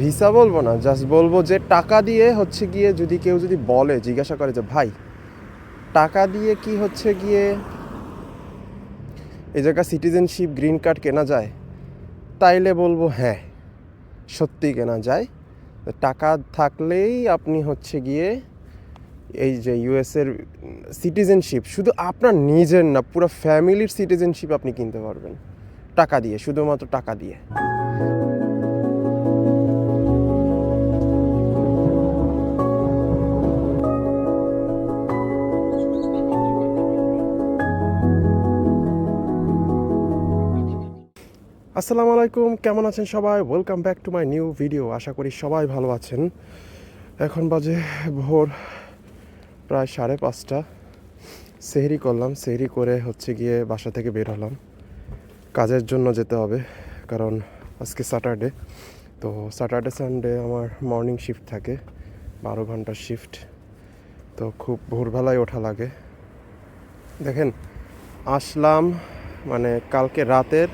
Visa বলব না just বলব যে টাকা দিয়ে হচ্ছে গিয়ে যদি কেউ যদি বলে, জিজ্ঞাসা করে যে, ভাই, টাকা দিয়ে কি হচ্ছে গিয়ে এই জায়গা সিটিজেনশিপ গ্রিন কার্ড কেনা যায়? তাইলে বলব হ্যাঁ সত্যি কেনা যায়। টাকা থাকলেই আপনি হচ্ছে গিয়ে এই যে ইউএসের সিটিজেনশিপ শুধু আপনার নিজের না, পুরো ফ্যামিলির সিটিজেনশিপ আপনি কিনতে পারবেন। টাকা দিয়ে, শুধুমাত্র টাকা দিয়ে। আসসালামু আলাইকুম, কেমন আছেন সবাই? Welcome back to my new video আশা করি সবাই ভালো আছেন। এখন বাজে ভোর প্রায় সাড়ে পাঁচটা। সেহরি করলাম। সেহরি করে হচ্ছে গিয়ে বাসা থেকে বের হলাম। কাজের জন্য যেতে হবে, কারণ আজকে স্যাটারডে তো স্যাটারডে সানডে আমার মর্নিং শিফট থাকে, বারো ঘণ্টার শিফট তো খুব ভোরবেলায় ওঠা লাগে। দেখেন, আসলাম মানে কালকে রাতের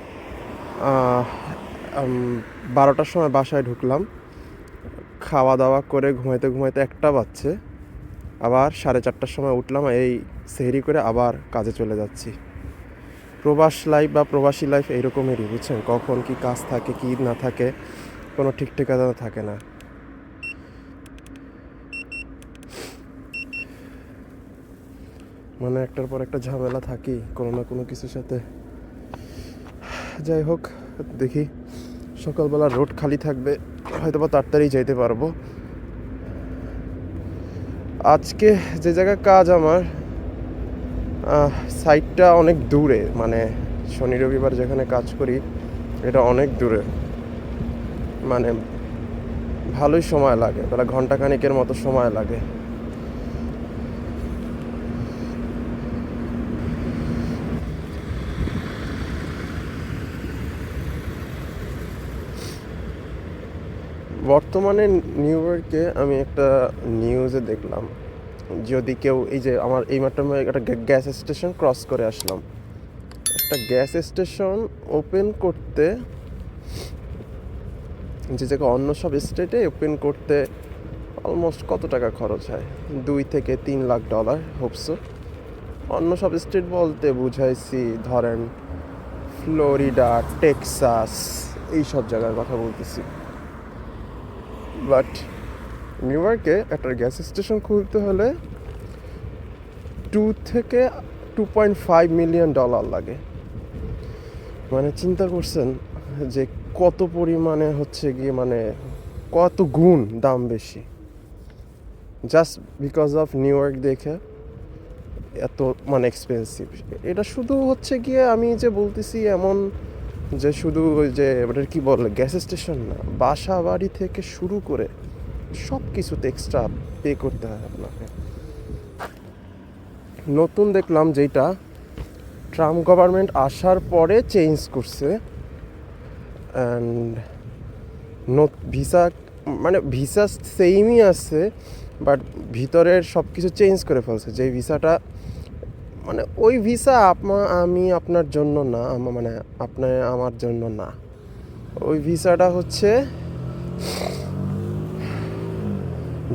বারোটার সময় বাসায় ঢুকলাম। খাওয়া দাওয়া করে ঘুমাইতে ঘুমাইতে একটা বাজছে। আবার সাড়ে চারটার সময় উঠলাম, এই সেহরি করে আবার কাজে চলে যাচ্ছি। প্রবাস লাইফ বা প্রবাসী লাইফ এইরকমেরই, বুঝছেন? কখন কি কাজ থাকে, কি না থাকে, কোনো ঠিক ঠিকানা থাকে না। মানে একটার পর একটা ঝামেলা থাকি কোনো না কোনো কিছুর সাথে। যাই হোক, দেখি। সকালবেলা রোড খালি থাকবে হয়তো বা তাড়াতাড়ি যেতে পারব। আজকে যে জায়গায় কাজ আমার সাইটটা অনেক দূরে মানে শনি রবিবার যেখানে কাজ করি, এটা অনেক দূরে। মানে ভালোই সময় লাগে প্রায় ঘণ্টা খানিকের মতো সময় লাগে। বর্তমানে নিউ ইয়র্কে আমি একটা নিউজে দেখলাম, যদি কেউ এই যে আমার এই মাত্র আমি একটা গ্যাস স্টেশন ক্রস করে আসলাম। একটা গ্যাস স্টেশন ওপেন করতে, যে জায়গায় অন্য সব স্টেটে ওপেন করতে অলমোস্ট কত টাকা খরচ হয়? দুই থেকে তিন লাখ ডলার হোপসো অন্য সব স্টেট বলতে বুঝাইছি, ধরেন ফ্লোরিডা টেক্সাস এই সব জায়গার কথা বলতেছি। বাট নিউ ইয়র্কে একটা গ্যাস স্টেশন খুলতে হলে টু থেকে two point five million dollar লাগে। মানে চিন্তা করছেন যে কত পরিমাণে হচ্ছে গিয়ে মানে কত গুণ দাম বেশি। Just because of New York দেখে এত মানে এক্সপেন্সিভ এটা শুধু হচ্ছে গিয়ে আমি যে বলতেছি এমন যে শুধু ওই যে, ওটার কি বলে গ্যাস স্টেশন না বাসা বাড়ি থেকে শুরু করে সব কিছুতে এক্সট্রা পে করতে হয় আপনাকে। নতুন দেখলাম যেটা ট্রাম্প গভর্নমেন্ট আসার পরে চেঞ্জ করছে অ্যান্ড ভিসা মানে ভিসা সেমই আছে বাট ভিতরের সব কিছু চেঞ্জ করে ফেলছে। যে ভিসাটা মানে ওই ভিসা আপনা, আমি আপনার জন্য না মানে আপনার, আমার জন্য না। ওই ভিসাটা হচ্ছে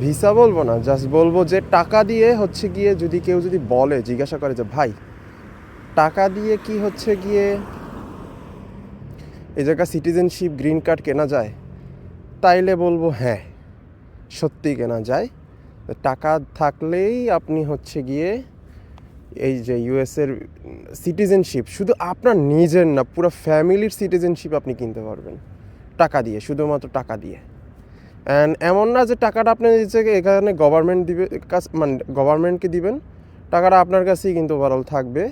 ভিসা বলব না জাস্ট বলব যে টাকা দিয়ে হচ্ছে গিয়ে যদি কেউ যদি বলে, জিজ্ঞাসা করে যে, ভাই, টাকা দিয়ে কি হচ্ছে গিয়ে এই জায়গা সিটিজেনশিপ গ্রিন কার্ড কেনা যায়? তাইলে বলব হ্যাঁ সত্যি কেনা যায়। টাকা থাকলেই আপনি হচ্ছে গিয়ে এই যে ইউএসের সিটিজেনশিপ শুধু আপনার নিজের না, পুরো ফ্যামিলির সিটিজেনশিপ আপনি কিনতে পারবেন। টাকা দিয়ে, শুধুমাত্র টাকা দিয়ে। অ্যান্ড এমন না যে টাকাটা আপনি গিয়ে এখানে গভর্নমেন্ট দিবে কাছ মানে গভর্নমেন্টকে দিবেন, টাকাটা আপনার কাছেই কিন্তু ওভারঅল থাকবে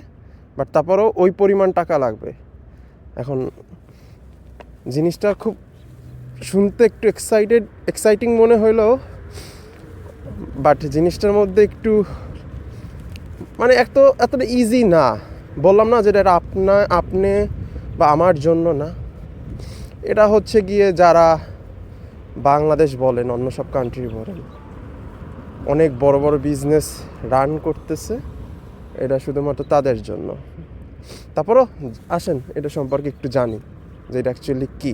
বাট তারপরেও ওই পরিমাণ টাকা লাগবে। এখন জিনিসটা খুব শুনতে একটু এক্সাইটেড এক্সাইটিং মনে হইলেও বাট জিনিসটার মধ্যে একটু মানে এত এতটা ইজি না। বললাম না যেটা এটা আপনা, আপনি বা আমার জন্য না। এটা হচ্ছে গিয়ে যারা বাংলাদেশ বলেন, অন্য সব কান্ট্রি বলেন, অনেক বড় বড় বিজনেস রান করতেছে, এটা শুধুমাত্র তাদের জন্য। তারপরও আসেন, এটা সম্পর্কে একটু জানি যে এটা অ্যাকচুয়ালি কী।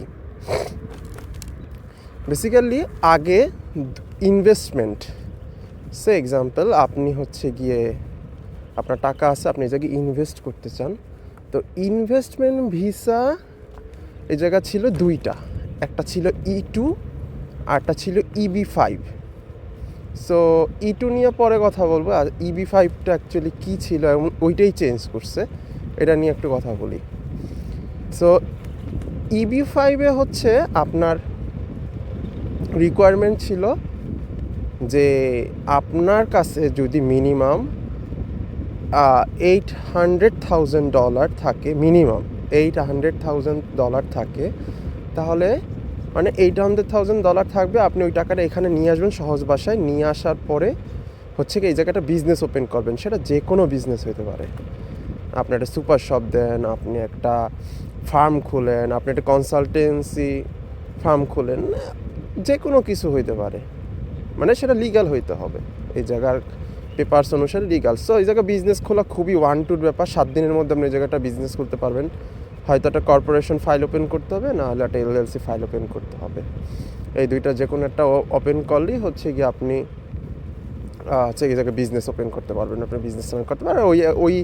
বেসিক্যালি আগে ইনভেস্টমেন্ট সে এক্সাম্পল আপনি হচ্ছে গিয়ে আপনার টাকা আছে, আপনি এই জায়গায় ইনভেস্ট করতে চান, তো ইনভেস্টমেন্ট ভিসা এই জায়গা ছিল দুইটা। একটা ছিল ই টু আরটা ছিল E EB five so E two নিয়ে পরে কথা বলব। আর E ইবি ফাইভটা অ্যাকচুয়ালি কী ছিল এবং ওইটাই চেঞ্জ করছে। এটা নিয়ে একটু কথা বলি। সো ইবি ফাইভে হচ্ছে আপনার রিকোয়ারমেন্ট ছিল যে আপনার কাছে যদি minimum eight hundred thousand dollar থাকে minimum eight hundred thousand dollar থাকে। তাহলে মানে এইট হান্ড্রেড থাউজেন্ড ডলার থাকবে, আপনি ওই টাকাটা এখানে নিয়ে আসবেন সহজ ভাষায়। নিয়ে আসার পরে হচ্ছে কি, এই জায়গাটা বিজনেস ওপেন করবেন, সেটা যে কোনো বিজনেস হতে পারে। আপনি একটা সুপার শপ দেন, আপনি একটা ফার্ম খুলেন, আপনি একটা কনসালটেন্সি ফার্ম খুলেন যে কোনো কিছু হইতে পারে। মানে সেটা লিগাল হইতে হবে, এই জায়গার পেপারস অনুসারে লিগাল সো এই জায়গায় বিজনেস খোলা খুবই ওয়ান টুর ব্যাপার। সাত দিনের মধ্যে আপনি এই জায়গাটা বিজনেস খুলতে পারবেন। হয়তো একটা কর্পোরেশন ফাইল ওপেন করতে হবে, না হলে একটা এলএলসি ফাইল ওপেন করতে হবে। এই দুইটা যে কোনো একটা ওপেন করলেই হচ্ছে গিয়ে আপনি হচ্ছে এই জায়গায় বিজনেস ওপেন করতে পারবেন, আপনি বিজনেস ওপেন করতে পারবেন। ওই ওই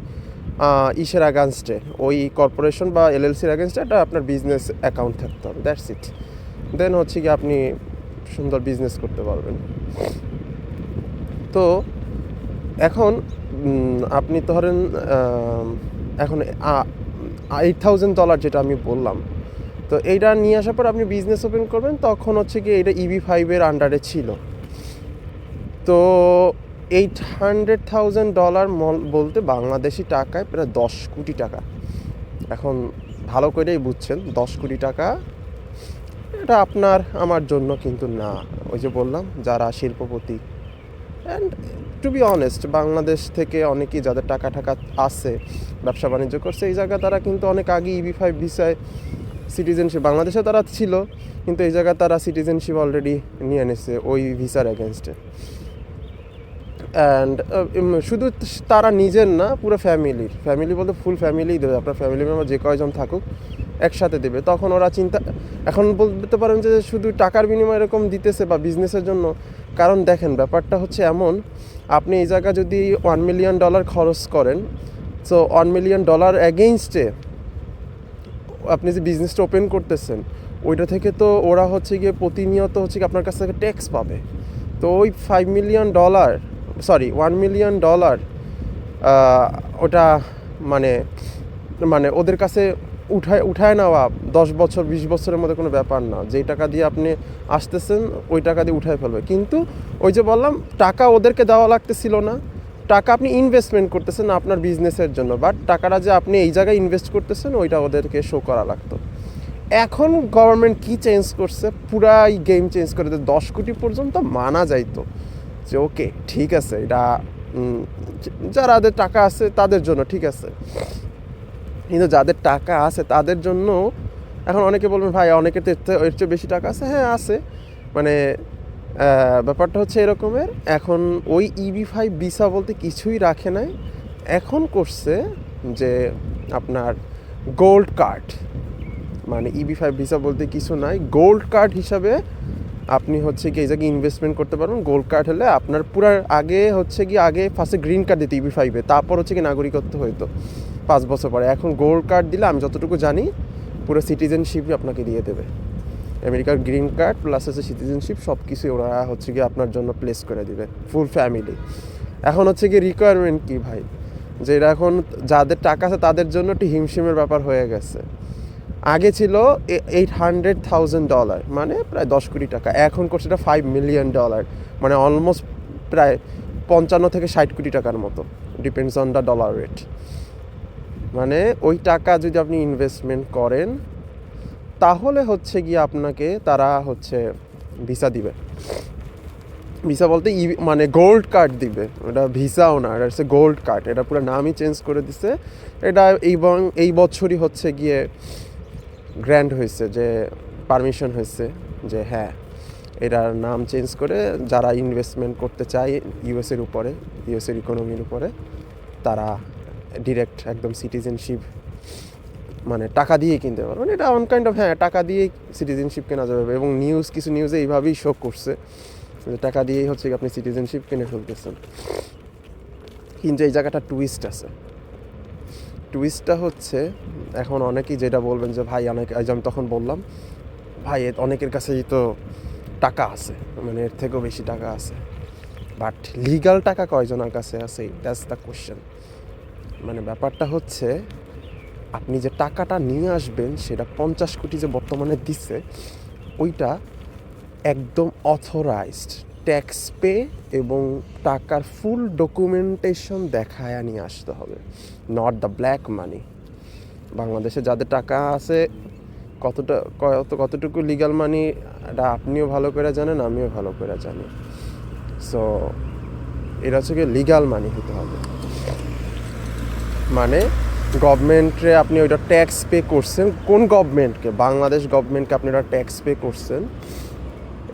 ইসের অ্যাগানস্টে ওই কর্পোরেশন বা এলএলসির অ্যাগেনস্টে একটা আপনার বিজনেস অ্যাকাউন্ট থাকতে হবে। দ্যাটস ইট দেন হচ্ছে গিয়ে আপনি সুন্দর বিজনেস করতে পারবেন। তো এখন আপনি ধরেন এখন এইট থাউজেন্ড ডলার যেটা আমি বললাম, তো এইটা নিয়ে আসার পর আপনি বিজনেস ওপেন করবেন, তখন হচ্ছে কি এটা ইবি ফাইভের আন্ডারে ছিল। তো এইট হান্ড্রেড থাউজেন্ড ডলার বলতে বাংলাদেশি টাকায় প্রায় দশ কোটি টাকা। এখন ভালো করেই বুঝছেন, দশ কোটি টাকা, এটা আপনার, আমার জন্য কিন্তু না। ওই যে বললাম, যারা শিল্পপতি and to be honest Bangladesh থেকে অনেকেই যাদের টাকা টাকা আছে, ব্যবসা বাণিজ্য করছে, এই জায়গা তারা কিন্তু অনেক আগে ইবি ফাইভ ভিসায় সিটিজেনশিপ বাংলাদেশে তারা ছিল, কিন্তু এই জায়গায় তারা সিটিজেনশিপ অলরেডি নিয়ে এনেছে ওই ভিসার এগেনস্টে অ্যান্ড শুধু তারা নিজের না, পুরো ফ্যামিলির ফ্যামিলি বলতে ফুল ফ্যামিলি দেবে, আপনার ফ্যামিলি মেম্বার যে কয়জন থাকুক, একসাথে দেবে। তখন ওরা চিন্তা, এখন বলতে পারেন যে শুধু টাকার বিনিময়ে এরকম দিতেছে বা বিজনেসের জন্য কারণ দেখেন, ব্যাপারটা হচ্ছে এমন, আপনি এই জায়গা যদি ওয়ান মিলিয়ন ডলার খরচ করেন সো ওয়ান মিলিয়ন ডলার অ্যাগেইনস্টে আপনি যে বিজনেসটা ওপেন করতেছেন, ওইটা থেকে তো ওরা হচ্ছে গিয়ে প্রতিনিয়ত হচ্ছে কি আপনার কাছ থেকে ট্যাক্স পাবে। তো ওই five million dollar sorry one million dollar ওটা মানে মানে ওদের কাছে উঠায় উঠায় নেওয়া দশ বছর, বিশ বছরের মধ্যে কোনো ব্যাপার না। যেই টাকা দিয়ে আপনি আসতেছেন, ওই টাকা দিয়ে উঠায় ফেলবে। কিন্তু ওই যে বললাম, টাকা ওদেরকে দেওয়া লাগতেছিল না। টাকা আপনি ইনভেস্টমেন্ট করতেছেন আপনার বিজনেসের জন্য বাট টাকাটা যে আপনি এই জায়গায় ইনভেস্ট করতেছেন, ওইটা ওদেরকে শো করা লাগতো। এখন গভর্নমেন্ট কি চেঞ্জ করছে? পুরাই গেম চেঞ্জ করে দিয়ে। দশ কোটি পর্যন্ত মানা যাইতো। যে ওকে ঠিক আছে, এটা যারাদের টাকা আছে, তাদের জন্য, ঠিক আছে। কিন্তু যাদের টাকা আছে তাদের জন্য এখন অনেকে বলবেন, ভাই, অনেকের তো এর চেয়ে বেশি টাকা আছে। হ্যাঁ আছে। মানে ব্যাপারটা হচ্ছে এরকমের। এখন ওই E ইবি ফাইভ ভিসা বলতে কিছুই রাখে নাই। এখন করছে যে আপনার গোল্ড কার্ড মানে ইবি ফাইভ ভিসা বলতে কিছু নাই। গোল্ড কার্ড হিসাবে আপনি হচ্ছে কি এই জায়গায় ইনভেস্টমেন্ট করতে পারবেন। গোল্ড কার্ড হলে আপনার পুরো আগে হচ্ছে কি আগে ফার্স্টে গ্রিন কার্ড দিতে ইবি ফাইভে তারপর হচ্ছে কি নাগরিকত্ব হইতো। পাঁচ বছর পরে। এখন গোল্ড কার্ড দিলে আমি যতটুকু জানি, পুরো সিটিজেনশিপই আপনাকে দিয়ে দেবে। আমেরিকার গ্রিন কার্ড প্লাস হচ্ছে সিটিজেনশিপ সব কিছুই ওরা হচ্ছে কি আপনার জন্য প্লেস করে দিবে ফুল ফ্যামিলি এখন হচ্ছে কি রিকোয়ারমেন্ট কি ভাই? যে এটা এখন যাদের টাকা আছে তাদের জন্য একটি হিমশিমের ব্যাপার হয়ে গেছে। আগে ছিল এইট হান্ড্রেড থাউজেন্ড ডলার মানে প্রায় দশ কোটি টাকা। এখন করছে এটা ফাইভ মিলিয়ন ডলার মানে অলমোস্ট প্রায় পঞ্চান্ন থেকে ষাট কোটি টাকার মতো depends on the dollar rate মানে ওই টাকা যদি আপনি ইনভেস্টমেন্ট করেন, তাহলে হচ্ছে গিয়ে আপনাকে তারা হচ্ছে ভিসা দিবে। ভিসা বলতে ই মানে গোল্ড কার্ড দিবে। এটা ভিসাও না, এটা হচ্ছে গোল্ড কার্ড এটা পুরো নামই চেঞ্জ করে দিছে। এটা এবং এই বছরই হচ্ছে গিয়ে গ্র্যান্ড হয়েছে যে পারমিশন হয়েছে যে হ্যাঁ এটার নাম চেঞ্জ করে যারা ইনভেস্টমেন্ট করতে চায় ইউএসের উপরে ইউএসের ইকোনমির উপরে, তারা ডিরেক্ট একদম সিটিজেনশিপ মানে টাকা দিয়ে কিনতে পারবেন এটা অন কাইন্ড অফ হ্যাঁ টাকা দিয়েই সিটিজেনশিপ কেনা যাবে এবং নিউজ কিছু নিউজে এইভাবেই শো করছে। টাকা দিয়েই হচ্ছে আপনি সিটিজেনশিপ কিনে ফেলতেছেন। কিন্তু এই জায়গাটা টুইস্ট আছে। টুইস্টটা হচ্ছে, এখন অনেকেই যেটা বলবেন যে, ভাই, অনেক আমি তখন বললাম, ভাই অনেকের কাছেই তো টাকা আছে মানে এর থেকেও বেশি টাকা আছে। বাট লিগাল টাকা কয়জনের কাছে আছে? দ্যাটস দ্য কোশ্চেন মানে ব্যাপারটা হচ্ছে, আপনি যে টাকাটা নিয়ে আসবেন, সেটা পঞ্চাশ কোটি যে বর্তমানে দিচ্ছে ওইটা একদম অথরাইজড ট্যাক্স পে এবং টাকার ফুল ডকুমেন্টেশন দেখায় নিয়ে আসতে হবে। নট দ্য ব্ল্যাক মানি বাংলাদেশে যাদের টাকা আছে, কতটা, কত, কতটুকু লিগাল মানি এটা আপনিও ভালো করে জানেন, আমিও ভালো করে জানি। সো এটা হচ্ছে কি লিগাল মানি হতে হবে। মানে গভর্নমেন্টে আপনি ওইটা ট্যাক্স পে করছেন। কোন গভর্নমেন্টকে বাংলাদেশ গভর্নমেন্টকে আপনি ওটা ট্যাক্স পে করছেন।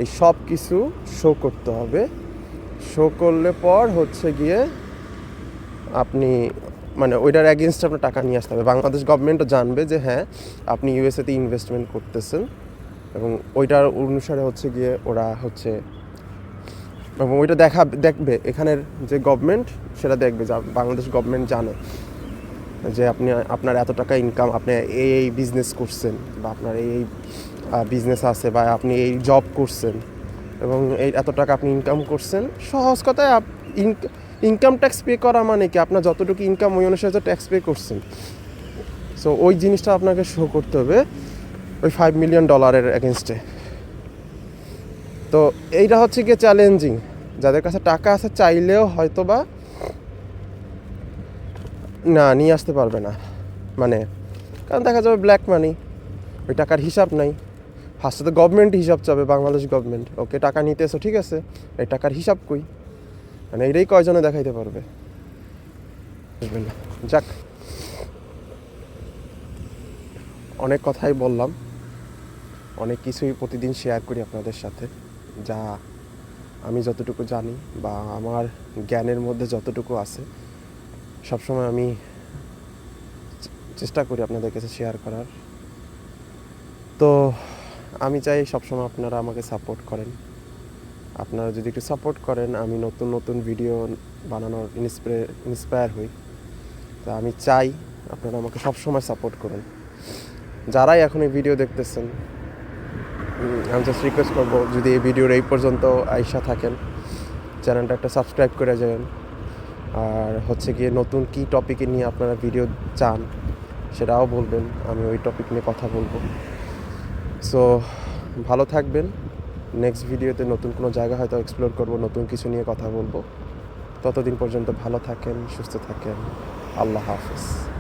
এই সব কিছু শো করতে হবে। শো করলে পর হচ্ছে গিয়ে আপনি মানে ওইটার অ্যাগেনস্টে আপনার টাকা নিয়ে আসতে হবে। বাংলাদেশ গভর্নমেন্টও জানবে যে হ্যাঁ আপনি ইউএসএতে ইনভেস্টমেন্ট করতেছেন এবং ওইটার অনুসারে হচ্ছে গিয়ে ওরা হচ্ছে এবং ওইটা দেখা, দেখবে। এখানের যে গভর্নমেন্ট সেটা দেখবে যা বাংলাদেশ গভর্নমেন্ট জানে। যে আপনি, আপনার এত টাকা ইনকাম আপনি এই এই বিজনেস করছেন বা আপনার এই এই বিজনেস আছে বা আপনি এই জব করছেন এবং এই এত টাকা আপনি ইনকাম করছেন, সহজ কথায় ইনকাম ট্যাক্স পে করা মানে কি? আপনার যতটুকু ইনকাম ওই অনুসারে ট্যাক্স পে করছেন। সো ওই জিনিসটা আপনাকে শো করতে হবে ওই ফাইভ মিলিয়ন ডলারের এগেনস্টে তো, এইটা হচ্ছে গিয়ে চ্যালেঞ্জিং যাদের কাছে টাকা আছে, চাইলেও হয়তো বা না, নিয়ে আসতে পারবে না। মানে কারণ দেখা যাবে ব্ল্যাক মানি ওই টাকার হিসাব নাই। ফার্স্টে তো গভর্নমেন্ট হিসাব চাবে, বাংলাদেশ গভর্নমেন্ট ওকে, টাকা নিতেছো, ঠিক আছে। এই টাকার হিসাব কই? মানে এইটাই কয়জনে দেখাইতে পারবে? যাক। অনেক কথাই বললাম। অনেক কিছুই প্রতিদিন শেয়ার করি আপনাদের সাথে। যা আমি যতটুকু জানি বা আমার জ্ঞানের মধ্যে যতটুকু আছে। সবসময় আমি চেষ্টা করি আপনাদের কাছে শেয়ার করার। তো আমি চাই সবসময় আপনারা আমাকে সাপোর্ট করেন। আপনারা যদি একটু সাপোর্ট করেন, আমি নতুন নতুন ভিডিও বানানোর ইন্সপায়ার ইন্সপায়ার হই। তা আমি চাই আপনারা আমাকে সবসময় সাপোর্ট করুন। যারাই এখন এই ভিডিও দেখতেছেন আমি জাস্ট রিকোয়েস্ট করব, যদি এই ভিডিওর এই পর্যন্ত আইসা থাকেন, চ্যানেলটা একটা সাবস্ক্রাইব করে যাবেন। আর হচ্ছে গিয়ে নতুন কী টপিকে নিয়ে আপনারা ভিডিও চান, সেটাও বলবেন, আমি ওই টপিক নিয়ে কথা বলব। সো ভালো থাকবেন নেক্সট ভিডিওতে নতুন কোনো জায়গা হয়তো এক্সপ্লোর করব, নতুন কিছু নিয়ে কথা বলব। ততদিন পর্যন্ত ভালো থাকেন, সুস্থ থাকেন, আল্লাহ হাফেজ।